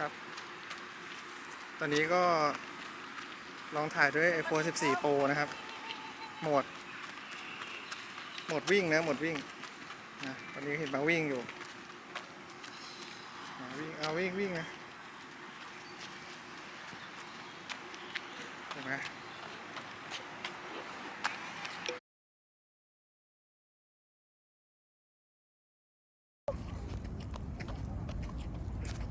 ครับ ตอนนี้ก็ลองถ่ายด้วย iPhone 14 Pro นะครับ โหมด โหมดวิ่งนะ โหมดวิ่งนะตอนนี้เห็นมาวิ่งอยู่มาวิ่ง เอาวิ่งวิ่งนะเห็นไหม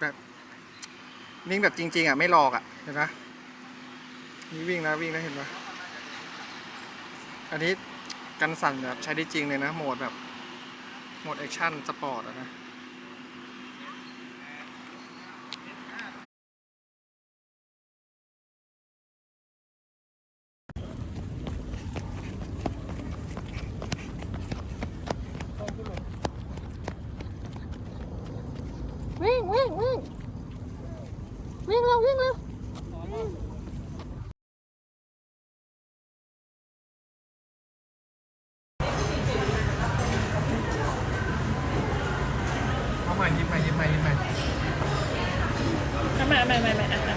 แบบวิ่งแบบจริง ๆ อะ ไม่หลอกอะ เห็นไหมนี่วิ่งนะวิ่งนะเห็นไหมอันนี้กันสั่นแบบใช้ได้จริงเลยนะ โหมดแบบ โหมดแอคชั่นสปอร์ตนะ วิ่งวิ่งวิ่งวิ่งเร็ววิ่งเร็วเอาใหม่ยิ้มใหม่ยิ้มใหม่ยิ้มใหม่ทำไมไม่ไม่ไม่อะ